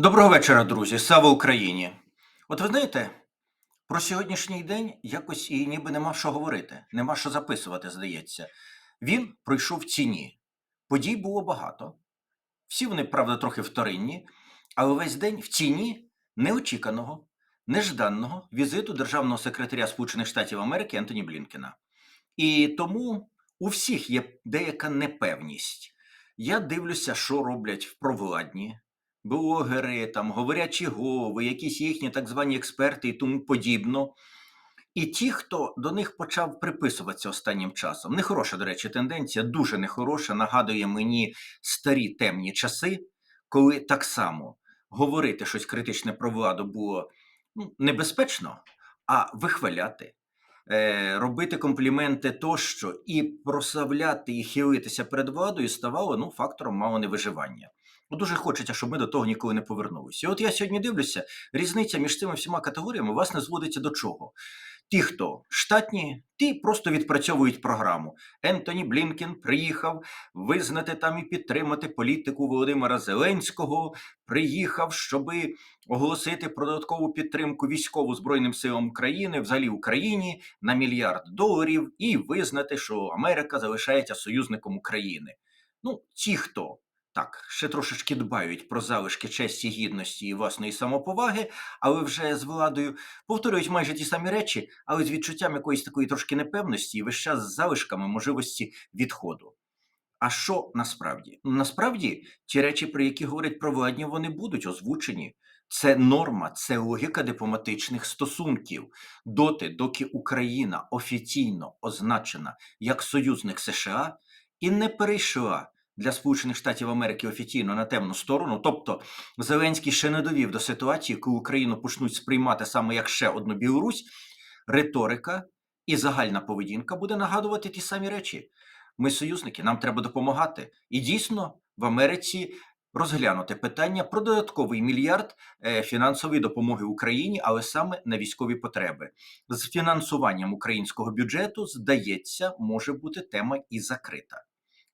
Доброго вечора, друзі. Слава Україні! От ви знаєте, про сьогоднішній день якось і ніби нема що говорити, нема що записувати, здається. Він пройшов ціні. Подій було багато. Всі вони, правда, трохи вторинні, але весь день в ціні неочіканого, нежданного візиту державного секретаря Сполучених Штатів Америки Ентоні Блінкена. І тому у всіх є деяка непевність. Я дивлюся, що роблять провладні блогери, там, говорячі голови, якісь їхні так звані експерти і тому подібно. І ті, хто до них почав приписуватися останнім часом. Нехороша, до речі, тенденція, дуже нехороша, нагадує мені старі темні часи, коли так само говорити щось критичне про владу було ну, небезпечно, а вихваляти, робити компліменти тощо і прославляти і хилитися перед владою ставало ну, фактором мало невиживання. Ну, дуже хочеться, щоб ми до того ніколи не повернулися. І от я сьогодні дивлюся, різниця між цими всіма категоріями власне зводиться до чого? Ті, хто штатні, ті просто відпрацьовують програму. Ентоні Блінкен приїхав визнати там і підтримати політику Володимира Зеленського. Приїхав, щоби оголосити про додаткову підтримку військову Збройним силам України, взагалі Україні на мільярд доларів, і визнати, що Америка залишається союзником України. Ну, ті, хто так, ще трошечки дбають про залишки честі, гідності і власної самоповаги, але вже з владою повторюють майже ті самі речі, але з відчуттям якоїсь такої трошки непевності і весь час з залишками можливості відходу. А що насправді? Ну, насправді ті речі, про які говорять провладні, вони будуть озвучені. Це норма, це логіка дипломатичних стосунків доти, доки Україна офіційно означена як союзник США і не перейшла для Сполучених Штатів Америки офіційно на темну сторону. Тобто Зеленський ще не довів до ситуації, коли Україну почнуть сприймати саме як ще одну Білорусь, риторика і загальна поведінка буде нагадувати ті самі речі. Ми союзники, нам треба допомагати. І дійсно в Америці розглянути питання про додатковий мільярд е, фінансової допомоги Україні, але саме на військові потреби. З фінансуванням українського бюджету, здається, може бути тема і закрита.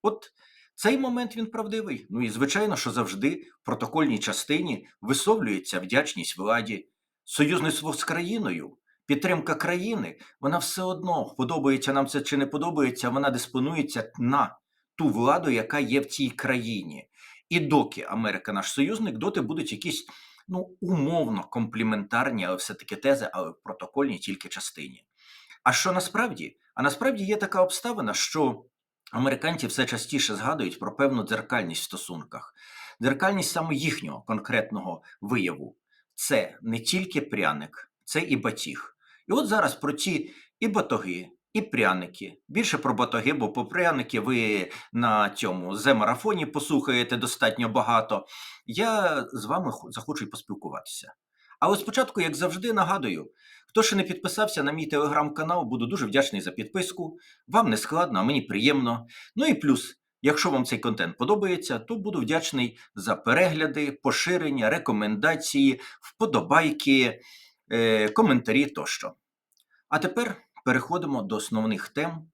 От цей момент він правдивий. Ну і звичайно, що завжди в протокольній частині висловлюється вдячність владі, союзництво з країною, підтримка країни. Вона все одно подобається нам це чи не подобається. Вона диспонується на ту владу, яка є в цій країні. І доки Америка наш союзник, доти будуть якісь ну умовно компліментарні, але все-таки тези, але в протокольній тільки частині. А що насправді? А насправді є така обставина, що Американці все частіше згадують про певну дзеркальність в стосунках, дзеркальність саме їхнього конкретного вияву. Це не тільки пряник, це і батіг. І от зараз про ці і батоги, і пряники. Більше про батоги, бо по пряники ви на цьому зе-марафоні послухаєте достатньо багато. Я з вами захочу поспілкуватися. Але спочатку, як завжди, нагадую, хто ще не підписався на мій телеграм-канал, буду дуже вдячний за підписку. Вам не складно, а мені приємно. Ну і плюс, якщо вам цей контент подобається, то буду вдячний за перегляди, поширення, рекомендації, вподобайки, е, коментарі тощо. А тепер переходимо до основних тем.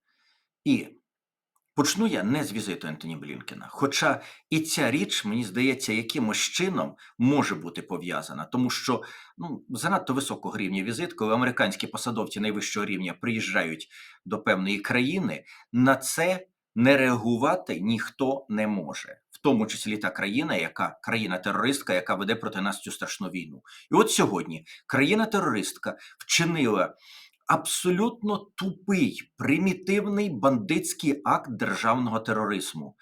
І Почну я не з візиту Ентоні Блінкена. Хоча і ця річ, мені здається, якимось чином може бути пов'язана, тому що ну, занадто високого рівня візит, коли американські посадовці найвищого рівня приїжджають до певної країни, на це не реагувати ніхто не може, в тому числі та країна, яка країна-терористка, яка веде проти нас цю страшну війну. І от сьогодні країна-терористка вчинила абсолютно тупий, примітивний бандитський акт державного тероризму.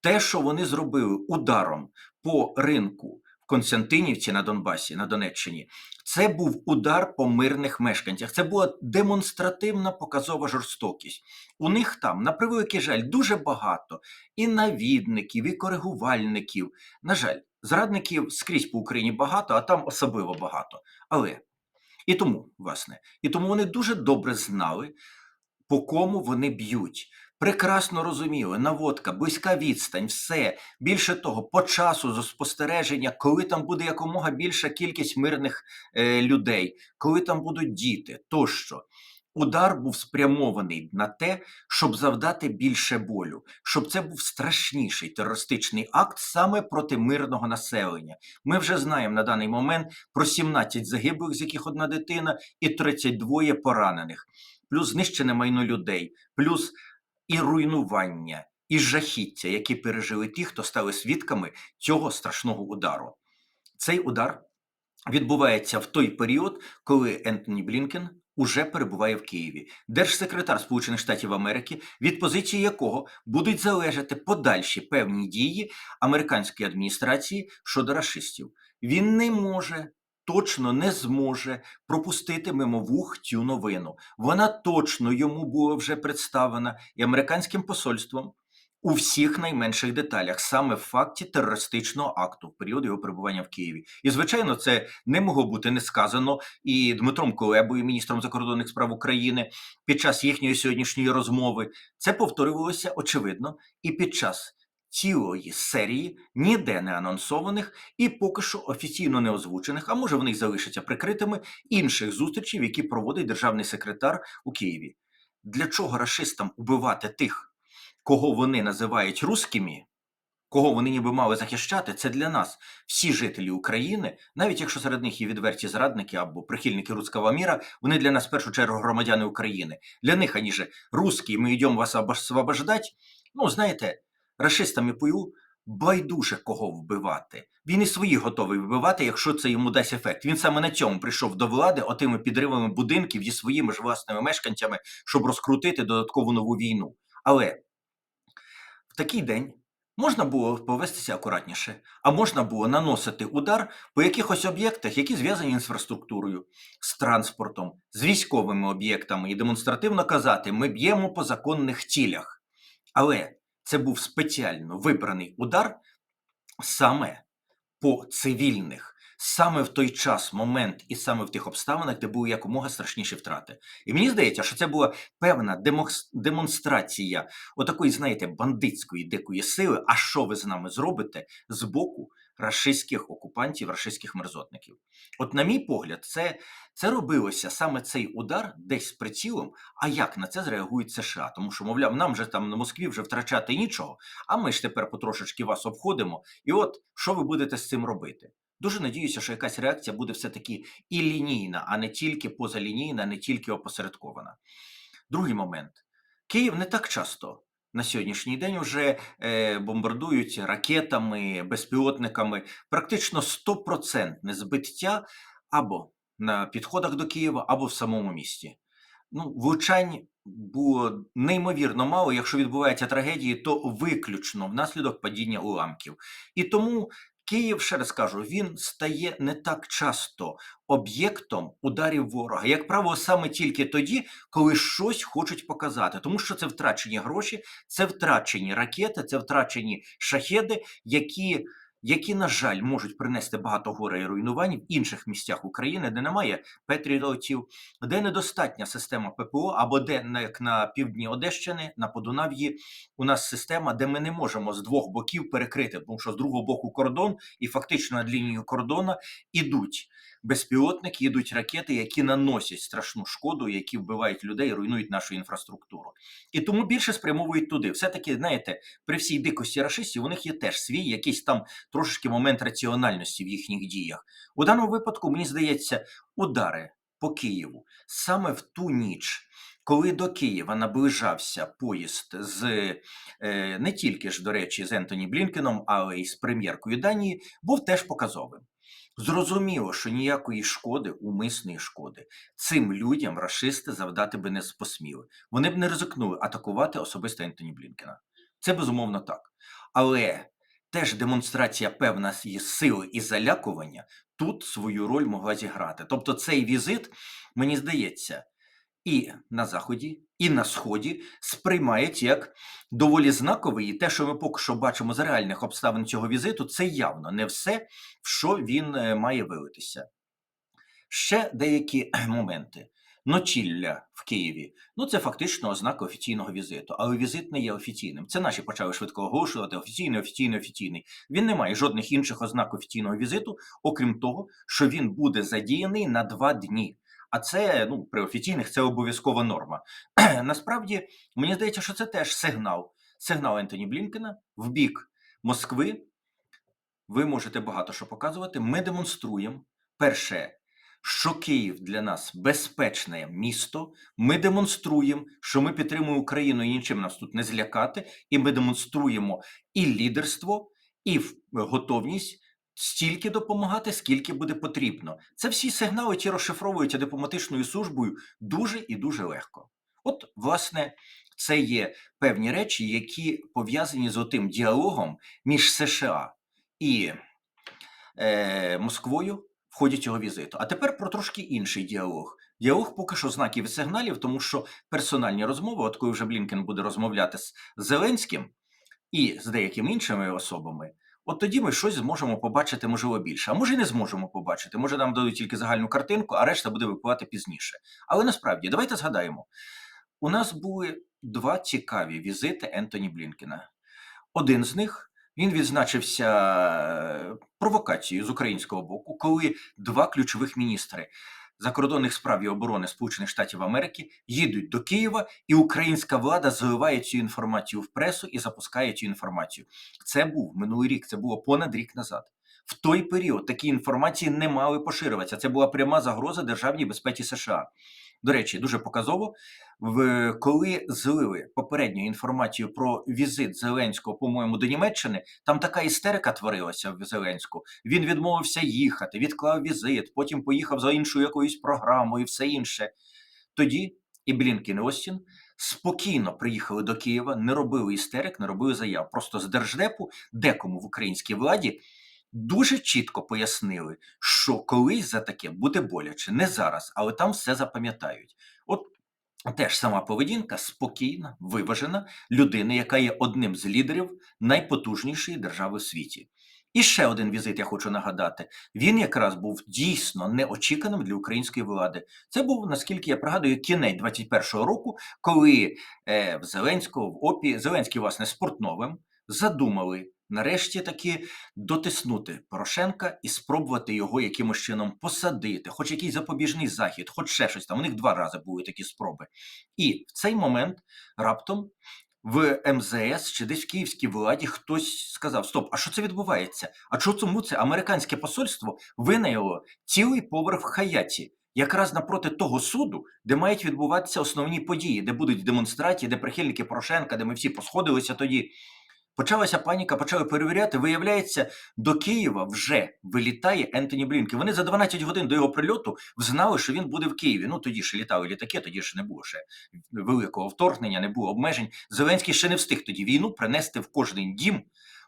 Те, що вони зробили ударом по ринку в Константинівці на Донбасі, на Донеччині, це був удар по мирних мешканцях. Це була демонстративна показова жорстокість. У них там, на превеликий жаль, дуже багато і навідників, і коригувальників. На жаль, зрадників скрізь по Україні багато, а там особливо багато. Але і тому, власне, і тому вони дуже добре знали, по кому вони б'ють. Прекрасно розуміли, наводка, близька відстань, все більше того, по часу за спостереження, коли там буде якомога більша кількість мирних е, людей, коли там будуть діти, тощо. Удар був спрямований на те, щоб завдати більше болю, щоб це був страшніший терористичний акт саме проти мирного населення. Ми вже знаємо на даний момент про 17 загиблих, з яких одна дитина, і 32 поранених, плюс знищене майно людей, плюс і руйнування, і жахіття, які пережили ті, хто стали свідками цього страшного удару. Цей удар відбувається в той період, коли Ентоні Блінкен уже перебуває в Києві, держсекретар Сполучених Штатів Америки, від позиції якого будуть залежати подальші певні дії американської адміністрації щодо расистів. Він не може. Точно не зможе пропустити мимо вух цю новину. Вона точно йому була вже представлена і американським посольством у всіх найменших деталях, саме в факті терористичного акту в період його перебування в Києві. І звичайно, це не могло бути не сказано і Дмитром Кулебою, міністром закордонних справ України, під час їхньої сьогоднішньої розмови. Це повторювалося очевидно і під час. Цілої серії ніде не анонсованих і поки що офіційно не озвучених, а може вони й залишаться прикритими інших зустрічей, які проводить державний секретар у Києві. Для чого расистам убивати тих, кого вони називають рускими, кого вони ніби мали захищати, це для нас всі жителі України, навіть якщо серед них є відверті зрадники або прихильники руського міра, вони для нас в першу чергу громадяни України. Для них ані же русські, ми йдемо вас освобождать. Ну, знаєте, расистами пою. Байдуже кого вбивати. Він і своїх готовий вбивати, якщо це йому дасть ефект. Він саме на цьому прийшов до влади, отими підривами будинків зі своїми ж власними мешканцями, щоб розкрутити додаткову нову війну. Але в такий день можна було повестися акуратніше, а можна було наносити удар по якихось об'єктах, які зв'язані з інфраструктурою, з транспортом, з військовими об'єктами, і демонстративно казати, ми б'ємо по законних цілях. Але це був спеціально вибраний удар саме по цивільних. Саме в той час, момент і саме в тих обставинах, де були якомога страшніші втрати. І мені здається, що це була певна демонстрація отакої, знаєте, бандитської дикої сили. А що ви з нами зробите з боку рашистських окупантів, рашистських мерзотників? От, на мій погляд, це, це робилося саме цей удар десь з прицілом. А як на це зреагують США? Тому що, мовляв, нам же там на Москві вже втрачати нічого. А ми ж тепер потрошечки вас обходимо. І от що ви будете з цим робити? Дуже надіюся, що якась реакція буде все-таки і лінійна, а не тільки позалінійна, не тільки опосередкована. Другий момент. Київ не так часто на сьогоднішній день вже е, бомбардують ракетами, безпілотниками. Практично 100% збиття або на підходах до Києва, або в самому місті. Ну, влучань було неймовірно мало. Якщо відбуваються трагедії, то виключно внаслідок падіння уламків. І тому Київ, ще раз кажу, він стає не так часто об'єктом ударів ворога. Як правило, саме тільки тоді, коли щось хочуть показати, тому що це втрачені гроші, це втрачені ракети, це втрачені шахеди, які. Які, на жаль, можуть принести багато горе і руйнувань в інших місцях України, де немає патріотів, де недостатня система ППО, або де як на півдні Одещини, на Подунав'ї, у нас система, де ми не можемо з двох боків перекрити, тому що з другого боку кордон, і фактично над лінією кордона ідуть безпілотники, ідуть ракети, які наносять страшну шкоду, які вбивають людей, руйнують нашу інфраструктуру. І тому більше спрямовують туди. Все-таки, знаєте, при всій дикості рашистів у них є теж свій якийсь там трошечки момент раціональності в їхніх діях. У даному випадку, мені здається, удари по Києву саме в ту ніч. Коли до Києва наближався поїзд з е, не тільки ж, до речі, з Ентоні Блінкеном, але й з прем'єркою Данії, був теж показовим. Зрозуміло, що ніякої шкоди, умисної шкоди, цим людям рашисти завдати би не посміли. Вони б не ризикнули атакувати особисто Ентоні Блінкена. Це безумовно так. Але теж демонстрація певна сили і залякування тут свою роль могла зіграти. Тобто цей візит, мені здається, і на Заході, і на Сході сприймають як доволі знаковий. І те, що ми поки що бачимо з реальних обставин цього візиту, це явно не все, в що він е, має вилитися. Ще деякі моменти. Ночілля в Києві. Ну, це фактично ознака офіційного візиту, але візит не є офіційним. Це наші почали швидко оголошувати офіційний, офіційний, офіційний. Він не має жодних інших ознак офіційного візиту, окрім того, що він буде задіяний на два дні. А це ну, при офіційних це обов'язкова норма. Насправді, мені здається, що це теж сигнал. Сигнал Ентоні Блінкена в бік Москви. Ви можете багато що показувати. Ми демонструємо перше, що Київ для нас безпечне місто. Ми демонструємо, що ми підтримуємо Україну і нічим нас тут не злякати, і ми демонструємо і лідерство, і готовність стільки допомагати, скільки буде потрібно. Це всі сигнали, ті розшифровуються дипломатичною службою дуже і дуже легко. От, власне, це є певні речі, які пов'язані з отим діалогом між США і е, Москвою в ході цього візиту. А тепер про трошки інший діалог. Діалог поки що знаків і сигналів, тому що персональні розмови, от коли вже Блінкен буде розмовляти з Зеленським і з деякими іншими особами, от тоді ми щось зможемо побачити, можливо, більше. А може, і не зможемо побачити. Може, нам дадуть тільки загальну картинку, а решта буде випливати пізніше. Але насправді, давайте згадаємо: у нас були два цікаві візити Ентоні Блінкена. Один з них він відзначився е, провокацією з українського боку, коли два ключових міністри закордонних справ і оборони Сполучених Штатів Америки їдуть до Києва, і українська влада зливає цю інформацію в пресу і запускає цю інформацію. Це був минулий рік, це було понад рік назад. В той період такі інформації не мали поширюватися. Це була пряма загроза державній безпеці США. До речі, дуже показово, в коли злили попередню інформацію про візит Зеленського, по-моєму, до Німеччини, там така істерика творилася в Зеленську. Він відмовився їхати, відклав візит, потім поїхав за іншою якоюсь програмою і все інше. Тоді і Блінкін і Остін спокійно приїхали до Києва, не робили істерик, не робили заяв. Просто з держдепу декому в українській владі дуже чітко пояснили, що колись за таке буде боляче, не зараз, але там все запам'ятають. От теж сама поведінка спокійна, виважена людини, яка є одним з лідерів найпотужнішої держави в світі. І ще один візит я хочу нагадати. Він якраз був дійсно неочіканим для української влади. Це був, наскільки я пригадую, кінець 21-го року, коли е, в Зеленського в ОПІ Зеленський, власне, з Портновим задумали нарешті таки дотиснути Порошенка і спробувати його якимось чином посадити, хоч якийсь запобіжний захід, хоч ще щось там. У них два рази були такі спроби. І в цей момент раптом в МЗС чи десь в київській владі хтось сказав: Стоп, а що це відбувається? А чому це американське посольство винайало цілий поверх в Хаяті? Якраз напроти того суду, де мають відбуватися основні події, де будуть демонстрації, де прихильники Порошенка, де ми всі посходилися тоді. Почалася паніка, почали перевіряти. Виявляється, до Києва вже вилітає Ентоні Блінкен. Вони за 12 годин до його прильоту знали, що він буде в Києві. Ну тоді ж літали літаки, тоді ж не було ще великого вторгнення, не було обмежень. Зеленський ще не встиг тоді війну принести в кожний дім,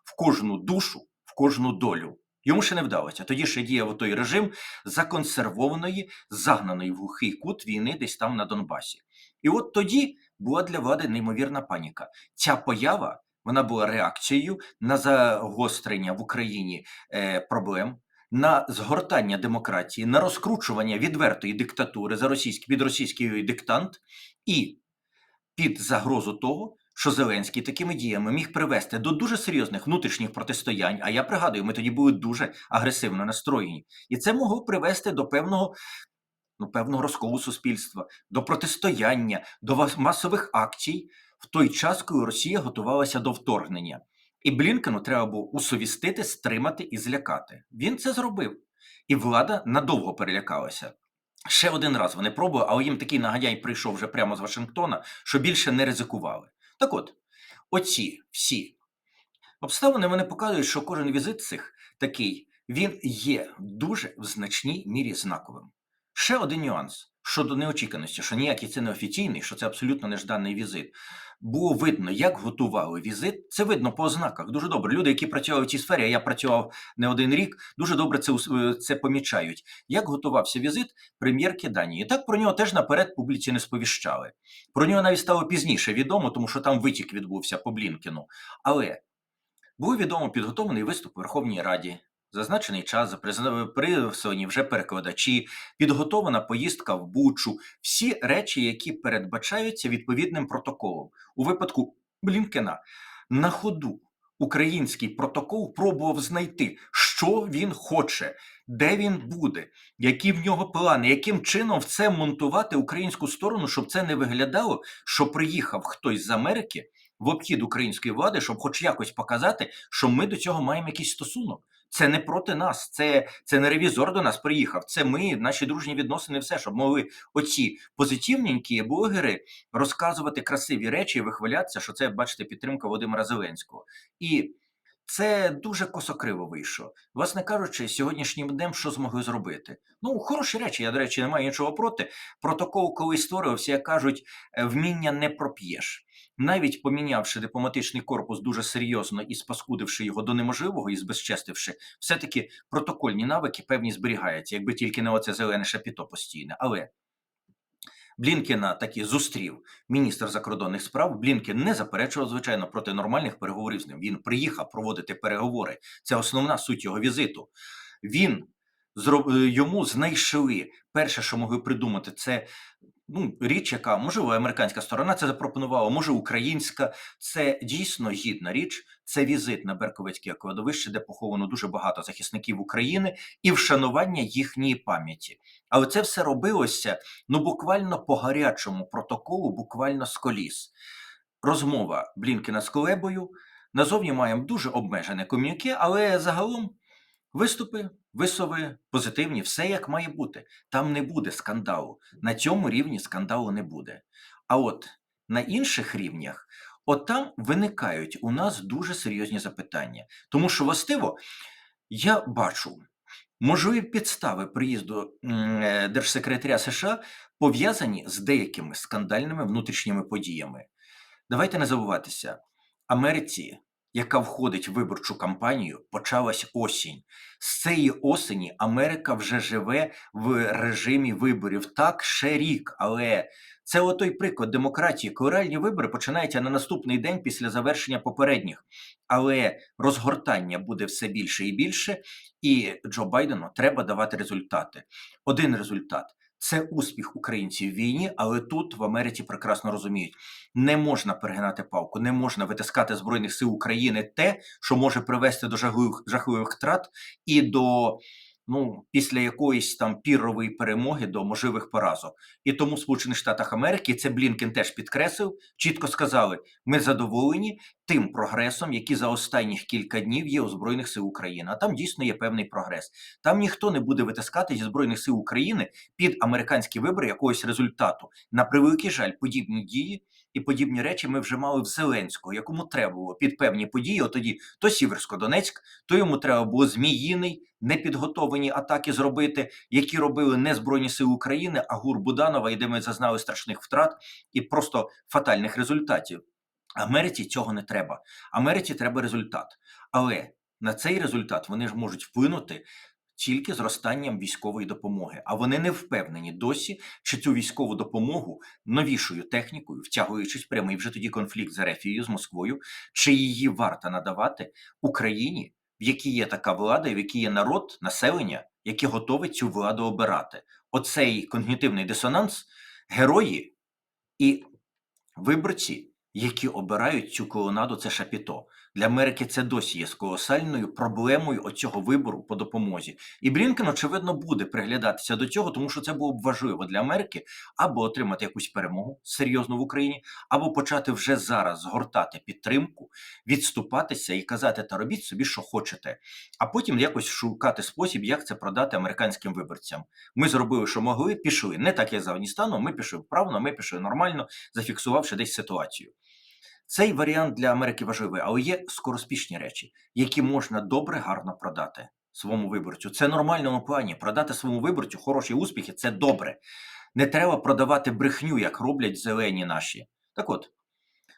в кожну душу, в кожну долю. Йому ще не вдалося. Тоді ще діяв той режим законсервованої, загнаної в глухий кут війни десь там на Донбасі. І от тоді була для влади неймовірна паніка. Ця поява вона була реакцією на загострення в Україні е, проблем, на згортання демократії, на розкручування відвертої диктатури за російський під російський диктант і під загрозу того, що Зеленський такими діями міг привести до дуже серйозних внутрішніх протистоянь. А я пригадую, ми тоді були дуже агресивно настроєні, і це могло привести до певного. Ну, певного розколу суспільства, до протистояння, до масових акцій в той час, коли Росія готувалася до вторгнення. І Блінкену треба було усовістити, стримати і злякати. Він це зробив. І влада надовго перелякалася. Ще один раз вони пробували, але їм такий нагадяй прийшов вже прямо з Вашингтона, що більше не ризикували. Так от, оці всі обставини вони показують, що кожен візит цих такий, він є дуже в значній мірі знаковим. Ще один нюанс щодо неочіканості, що ніякий це не офіційний, що це абсолютно нежданий візит. Було видно, як готували візит. Це видно по ознаках. Дуже добре. Люди, які працювали в цій сфері, а я працював не один рік, дуже добре це, е, це помічають. Як готувався візит прем'єрки Данії. Так про нього теж наперед публіці не сповіщали. Про нього навіть стало пізніше відомо, тому що там витік відбувся по Блінкену. Але був відомо підготовлений виступ у Верховній Раді. Зазначений час прислані вже перекладачі, підготовлена поїздка в Бучу, всі речі, які передбачаються відповідним протоколом. У випадку Блінкена на ходу український протокол пробував знайти, що він хоче, де він буде, які в нього плани, яким чином в це монтувати українську сторону, щоб це не виглядало, що приїхав хтось з Америки в обхід української влади, щоб хоч якось показати, що ми до цього маємо якийсь стосунок. Це не проти нас, це, це не ревізор до нас приїхав. Це ми, наші дружні відносини, все, щоб могли оці позитивненькі блогери розказувати красиві речі і вихвалятися, що це, бачите, підтримка Володимира Зеленського. І це дуже косокриво вийшло. Власне кажучи, сьогоднішнім днем що змогли зробити? Ну, хороші речі, я, до речі, не маю нічого проти. Протокол, коли створювався, як кажуть, е, вміння не проп'єш. Навіть помінявши дипломатичний корпус дуже серйозно і спаскудивши його до неможливого і збезчестивши, все-таки протокольні навики певні зберігаються, якби тільки не оце зелене шапіто постійне. Але Блінкена таки зустрів міністр закордонних справ. Блінкен не заперечував, звичайно, проти нормальних переговорів з ним. Він приїхав проводити переговори. Це основна суть його візиту. Він е, йому знайшли перше, що могли придумати, це ну, річ, яка можливо американська сторона це запропонувала, може українська. Це дійсно гідна річ. Це візит на Берковицьке кладовище, де поховано дуже багато захисників України і вшанування їхньої пам'яті. Але це все робилося ну буквально по гарячому протоколу, буквально з коліс. Розмова Блінкена з Колебою. Назовні маємо дуже обмежене ком'юніке, але загалом виступи, висови, позитивні, все як має бути. Там не буде скандалу. На цьому рівні скандалу не буде. А от на інших рівнях, от там виникають у нас дуже серйозні запитання. Тому що властиво я бачу можливі підстави приїзду е, держсекретаря США пов'язані з деякими скандальними внутрішніми подіями. Давайте не забуватися, Америці, яка входить в виборчу кампанію, почалась осінь. З цієї осені Америка вже живе в режимі виборів. Так, ще рік, але це отой приклад демократії. Коли реальні вибори починаються на наступний день після завершення попередніх. Але розгортання буде все більше і більше, і Джо Байдену треба давати результати. Один результат. Це успіх українців в війні, але тут в Америці прекрасно розуміють, не можна перегинати палку, не можна витискати збройних сил України те, що може привести до жахливих, жахливих втрат і до ну після якоїсь там пірової перемоги до можливих поразок. І тому в Сполучених Штатах Америки це Блінкен теж підкреслив, чітко сказали: ми задоволені тим прогресом, який за останніх кілька днів є у збройних сил України. А там дійсно є певний прогрес. Там ніхто не буде витискати зі збройних сил України під американські вибори якогось результату. На превеликий жаль, подібні дії і подібні речі ми вже мали в Зеленського, якому треба було під певні події. От тоді то Сіверсько-Донецьк, то йому треба було Зміїний, непідготовлені атаки зробити, які робили не Збройні Сили України, а ГУР Буданова, і де ми зазнали страшних втрат і просто фатальних результатів. Америці цього не треба. Америці треба результат. Але на цей результат вони ж можуть вплинути тільки зростанням військової допомоги. А вони не впевнені досі, чи цю військову допомогу новішою технікою, втягуючись прямий вже тоді конфлікт з Ерефією, з Москвою, чи її варто надавати Україні, в якій є така влада, в якій є народ, населення, яке готове цю владу обирати. Оцей когнітивний дисонанс, герої і виборці, які обирають цю колонаду, це шапіто. Для Америки це досі є колосальною проблемою оцього вибору по допомозі. І Блінкен, очевидно, буде приглядатися до цього, тому що це було б важливо для Америки або отримати якусь перемогу серйозно в Україні, або почати вже зараз згортати підтримку, відступатися і казати та робіть собі, що хочете, а потім якось шукати спосіб, як це продати американським виборцям. Ми зробили, що могли, пішли не так, як з Афганістаном. Ми пішли вправно, ми пішли нормально, зафіксувавши десь ситуацію. Цей варіант для Америки важливий, але є скороспішні речі, які можна добре, гарно продати своєму виборцю. Це нормальному плані. Продати своєму виборцю хороші успіхи це добре. Не треба продавати брехню, як роблять зелені наші. Так от,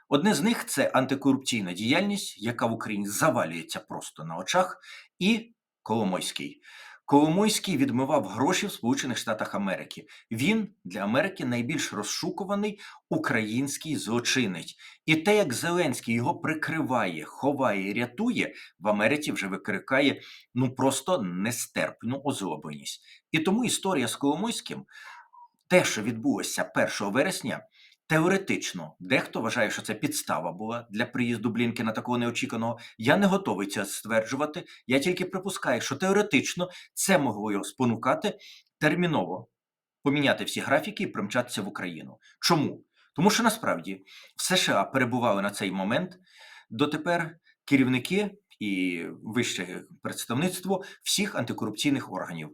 одне з них це антикорупційна діяльність, яка в Україні завалюється просто на очах, і Коломойський. Коломойський відмивав гроші в Сполучених Штатах Америки. Він для Америки найбільш розшукуваний український злочинець. І те, як Зеленський його прикриває, ховає і рятує, в Америці вже викрикає ну просто нестерпну озлобленість. І тому історія з Коломойським, те, що відбулося 1 вересня, Теоретично, дехто вважає, що це підстава була для приїзду Блінкена такого неочікуваного. Я не готовий це стверджувати. Я тільки припускаю, що теоретично це могло його спонукати терміново поміняти всі графіки і примчатися в Україну. Чому? Тому що насправді в США перебували на цей момент дотепер керівники і вище представництво всіх антикорупційних органів.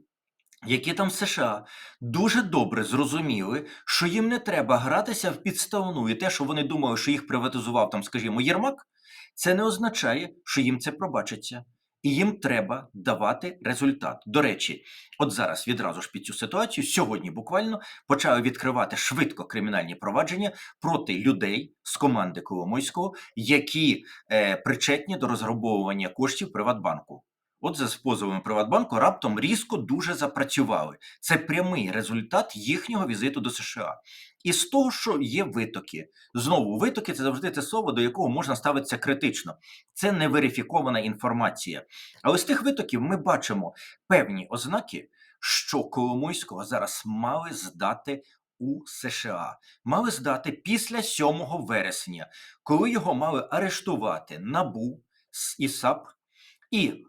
Які там США дуже добре зрозуміли, що їм не треба гратися в підставну, і те, що вони думали, що їх приватизував там, скажімо, Єрмак, це не означає, що їм це пробачиться. І їм треба давати результат. До речі, от зараз відразу ж під цю ситуацію, сьогодні буквально почали відкривати швидко кримінальні провадження проти людей з команди Коломойського, які е, причетні до розграбовування коштів Приватбанку. От за позовами Приватбанку раптом різко дуже запрацювали. Це прямий результат їхнього візиту до США. І з того, що є витоки, знову витоки це завжди те слово, до якого можна ставитися критично. Це неверифікована інформація. Але з тих витоків ми бачимо певні ознаки, що Коломойського зараз мали здати у США. Мали здати після 7 вересня, коли його мали арештувати НАБУ і САП і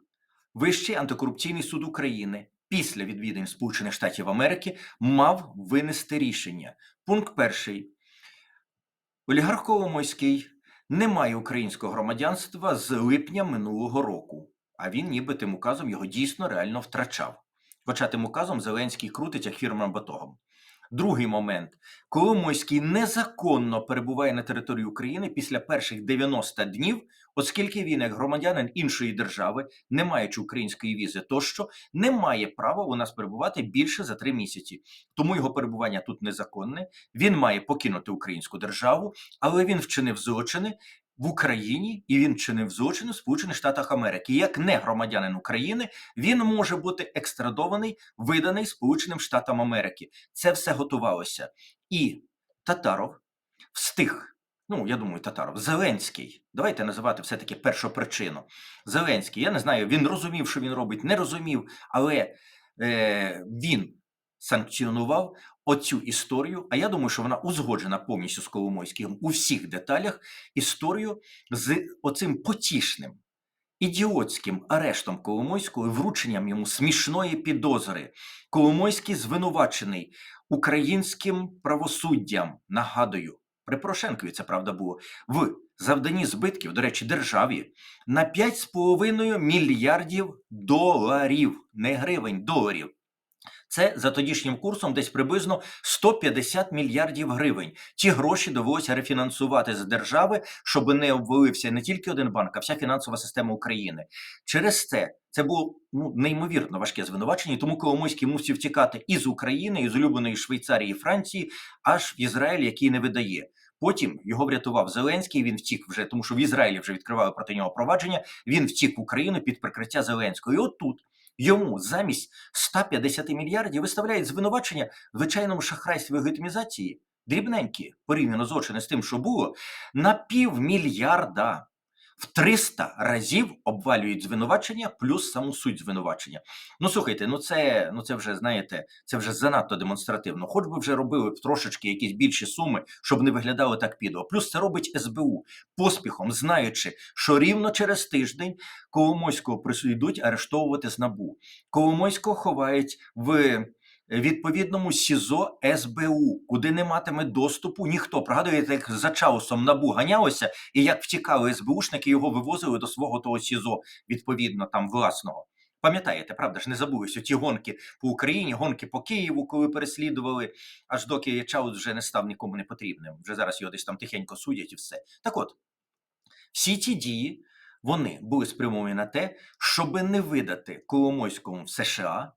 Вищий антикорупційний суд України після відвідин Сполучених Штатів Америки мав винести рішення. Пункт перший. Олігарх Коломойський не має українського громадянства з липня минулого року, а він ніби тим указом його дійсно реально втрачав. Хоча тим указом Зеленський крутить як фірмам батогом. Другий момент. Коломойський незаконно перебуває на території України після перших 90 днів, оскільки він, як громадянин іншої держави, не маючи української візи, тощо не має права у нас перебувати більше за три місяці. Тому його перебування тут незаконне. Він має покинути українську державу, але він вчинив злочини. В Україні і він чинив злочини в Сполучених Штатах Америки. Як не громадянин України, він може бути екстрадований, виданий Сполученим Штатам Америки. Це все готувалося. І Татаров встиг. Ну, я думаю, Татаров, Зеленський. Давайте називати все-таки першу причину. Зеленський, я не знаю, він розумів, що він робить, не розумів, але е, він санкціонував оцю історію. А я думаю, що вона узгоджена повністю з Коломойським у всіх деталях. Історію з оцим потішним. Ідіотським арештом Коломойського врученням йому смішної підозри. Коломойський звинувачений українським правосуддям. Нагадую, при Порошенкові це правда було в завданні збитків, до речі, державі на 5,5 мільярдів доларів, не гривень, доларів. Це за тодішнім курсом десь приблизно 150 мільярдів гривень. Ті гроші довелося рефінансувати з держави, щоб не обвалився не тільки один банк, а вся фінансова система України. Через це це було ну неймовірно важке звинувачення. Тому Коломойський мусив тікати із України, із улюбленої Швейцарії Франції, аж в Ізраїль, який не видає. Потім його врятував Зеленський. Він втік вже, тому що в Ізраїлі вже відкривали проти нього провадження. Він втік в Україну під прикриття Зеленського. І от тут йому замість 150 мільярдів виставляють звинувачення в звичайному шахрайстві гетмізації, дрібненькі порівняно злочини з тим, що було, на півмільярда. В 300 разів обвалюють звинувачення плюс саму суть звинувачення. Ну слухайте, ну це ну це вже знаєте, це вже занадто демонстративно. Хоч би вже робили трошечки якісь більші суми, щоб не виглядало так підо. Плюс це робить СБУ поспіхом, знаючи, що рівно через тиждень Коломойського присудуть арештовувати з набу. Коломойського ховають в відповідному СІЗО СБУ, куди не матиме доступу ніхто. Пригадуєте, як за чаусом набу ганялося, і як втікали СБУшники, його вивозили до свого того СІЗО, відповідно там власного. Пам'ятаєте, правда ж не забулися ті гонки по Україні, гонки по Києву, коли переслідували, аж доки Чаус вже не став нікому не потрібним. Вже зараз його десь там тихенько судять і все. Так от, всі ті дії вони були спрямовані на те, щоб не видати Коломойському в США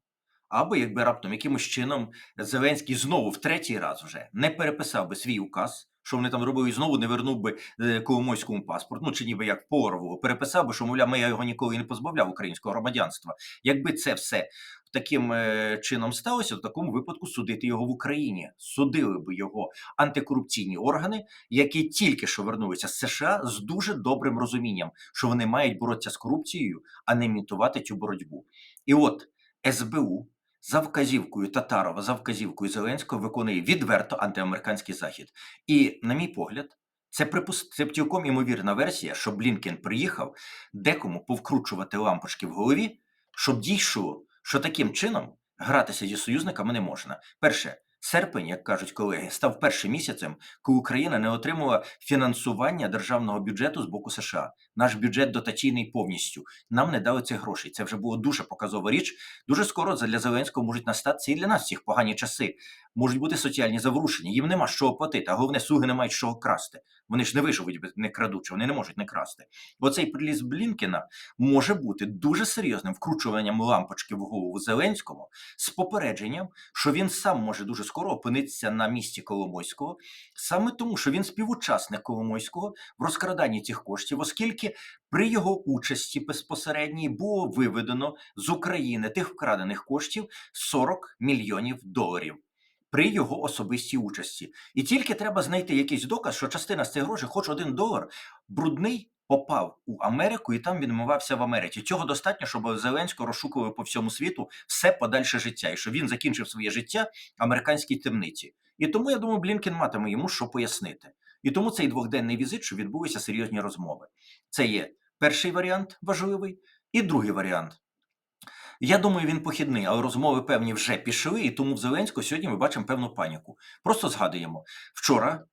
або якби раптом якимось чином Зеленський знову в третій раз вже не переписав би свій указ, що вони там робили, і знову не вернув би е, Коломойському паспорт. Ну чи ніби як Порову переписав би, що мовляв, ми його ніколи не позбавляв українського громадянства. Якби це все таким е, чином сталося, в такому випадку судити його в Україні. Судили би його антикорупційні органи, які тільки що вернулися з США з дуже добрим розумінням, що вони мають боротися з корупцією, а не імітувати цю боротьбу. І от СБУ за вказівкою Татарова, за вказівкою Зеленського виконує відверто антиамериканський захід. І, на мій погляд, це припуст... це цілком імовірна версія, що Блінкен приїхав декому повкручувати лампочки в голові, щоб дійшло, що таким чином гратися зі союзниками не можна. Перше, серпень, як кажуть колеги, став першим місяцем, коли Україна не отримала фінансування державного бюджету з боку США. Наш бюджет дотаційний повністю. Нам не дали цих грошей. Це вже було дуже показова річ. Дуже скоро для Зеленського можуть настати і для нас всіх погані часи. Можуть бути соціальні заворушення. Їм нема що платити, а головне, слуги не мають що красти. Вони ж не виживуть не крадучи, вони не можуть не красти. Оцей приліз Блінкена може бути дуже серйозним вкручуванням лампочки в голову Зеленському з попередженням, що він сам може дуже скоро опинитися на місці Коломойського, саме тому, що він співучасник Коломойського в розкраданні цих коштів, оскільки при його участі безпосередній було виведено з України тих вкрадених коштів 40 мільйонів доларів. При його особистій участі, і тільки треба знайти якийсь доказ, що частина з цих грошей, хоч один долар, брудний попав у Америку і там відмивався в Америці. Цього достатньо, щоб Зеленського розшукували по всьому світу все подальше життя, і щоб він закінчив своє життя в американській темниці. І тому я думаю, Блінкен матиме йому що пояснити. І тому цей двохденний візит, що відбулися серйозні розмови. Це є перший варіант важливий, і другий варіант. Я думаю, він похідний, але розмови певні вже пішли, і тому в Зеленського сьогодні ми бачимо певну паніку. Просто згадуємо, вчора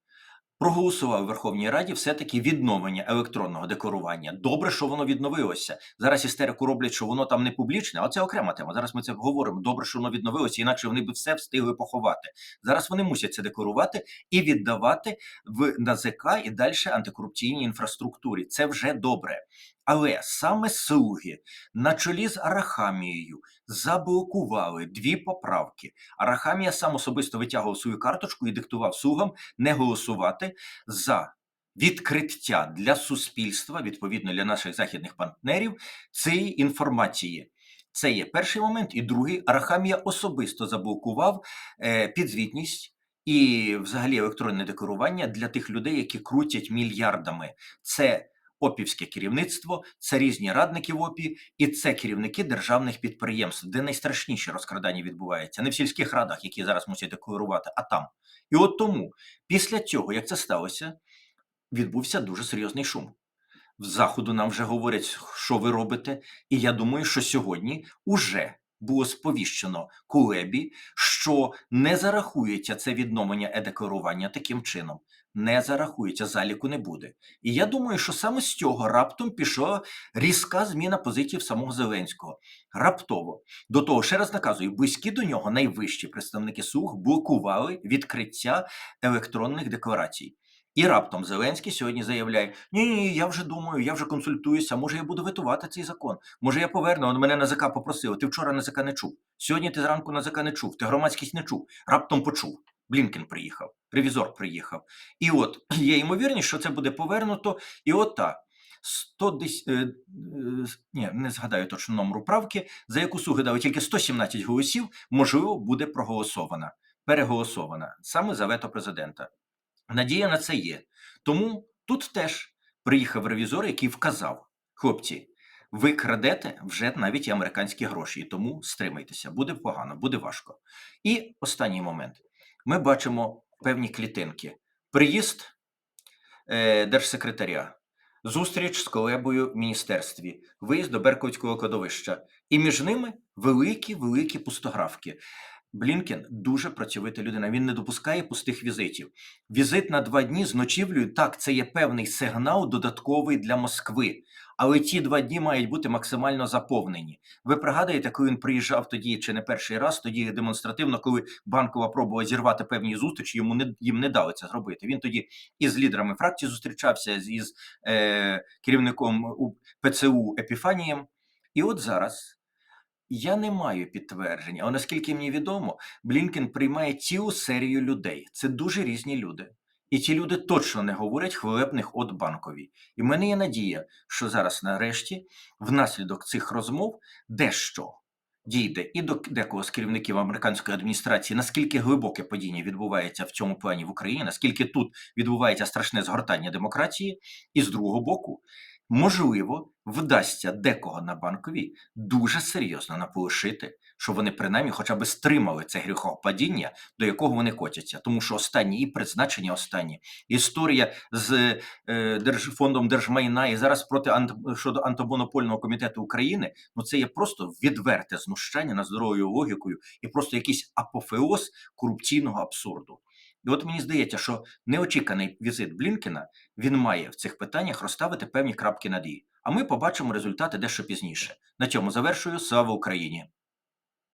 проголосував у Верховній Раді все-таки відновлення електронного декларування. Добре, що воно відновилося. Зараз істерику роблять, що воно там не публічне, але це окрема тема. Зараз ми це говоримо. Добре, що воно відновилося, інакше вони би все встигли поховати. Зараз вони мусять це декларувати і віддавати в НАЗК і далі антикорупційній інфраструктурі. Це вже добре. Але саме слуги на чолі з Арахамією заблокували дві поправки. Арахамія сам особисто витягував свою карточку і диктував слугам не голосувати за відкриття для суспільства, відповідно для наших західних партнерів, цієї інформації. Це є перший момент, і другий Арахамія особисто заблокував е, підзвітність і, взагалі, електронне декларування для тих людей, які крутять мільярдами. Це опівське керівництво, це різні радники в ОПІ, і це керівники державних підприємств, де найстрашніші розкрадання відбуваються. Не в сільських радах, які зараз мусять декларувати, а там. І от тому, після цього, як це сталося, відбувся дуже серйозний шум. В заходу нам вже говорять, що ви робите. І я думаю, що сьогодні уже було сповіщено Кулебі, що не зарахується це відновлення е-декларування таким чином. Не зарахується, заліку не буде. І я думаю, що саме з цього раптом пішла різка зміна позиції самого Зеленського. Раптово. До того, ще раз наказую, близькі до нього найвищі представники слуг блокували відкриття електронних декларацій. І раптом Зеленський сьогодні заявляє: ні, ні, я вже думаю, я вже консультуюся. Може, я буду ветувати цей закон. Може, я поверну. Он мене НАЗК попросив. Ти вчора НАЗК не чув. Сьогодні ти зранку НАЗК не чув. Ти громадськість не чув. Раптом почув. Блінкен приїхав, ревізор приїхав. І от є ймовірність, що це буде повернуто. І от так. 110, е, е, ні, не згадаю точно номеру правки, за яку слуги дали тільки 117 голосів, можливо, буде проголосована, переголосована саме за вето президента. Надія на це є. Тому тут теж приїхав ревізор, який вказав: хлопці, ви крадете вже навіть американські гроші, тому стримайтеся, буде погано, буде важко. І останній момент: ми бачимо певні клітинки. Приїзд е, держсекретаря, зустріч з колебою в міністерстві, виїзд до Берковського кладовища, і між ними великі великі пустографки. Блінкен дуже працьовита людина. Він не допускає пустих візитів. Візит на два дні з ночівлею, так, це є певний сигнал додатковий для Москви. Але ті два дні мають бути максимально заповнені. Ви пригадуєте, коли він приїжджав тоді чи не перший раз, тоді демонстративно, коли банкова пробувала зірвати певні зустрічі, йому не їм не дали це зробити. Він тоді із лідерами фракції зустрічався із е, керівником ПЦУ Епіфанієм. І от зараз я не маю підтвердження, але наскільки мені відомо, Блінкен приймає цілу серію людей. Це дуже різні люди. І ці люди точно не говорять хвилебних от банкові. І в мене є надія, що зараз, нарешті, внаслідок цих розмов, дещо дійде і до декого з керівників американської адміністрації, наскільки глибоке падіння відбувається в цьому плані в Україні, наскільки тут відбувається страшне згортання демократії, і з другого боку, можливо, вдасться декого на банковій дуже серйозно наполишити, щоб вони принаймні хоча б стримали це гріхопадіння, до якого вони котяться. Тому що останні і призначення останні, історія з е, Держ... фондом держмайна і зараз проти ант... щодо антимонопольного комітету України, ну це є просто відверте знущання над здоровою логікою і просто якийсь апофеоз корупційного абсурду. І от мені здається, що неочіканий візит Блінкена він має в цих питаннях розставити певні крапки над «і». А ми побачимо результати дещо пізніше. На цьому завершую. Слава Україні!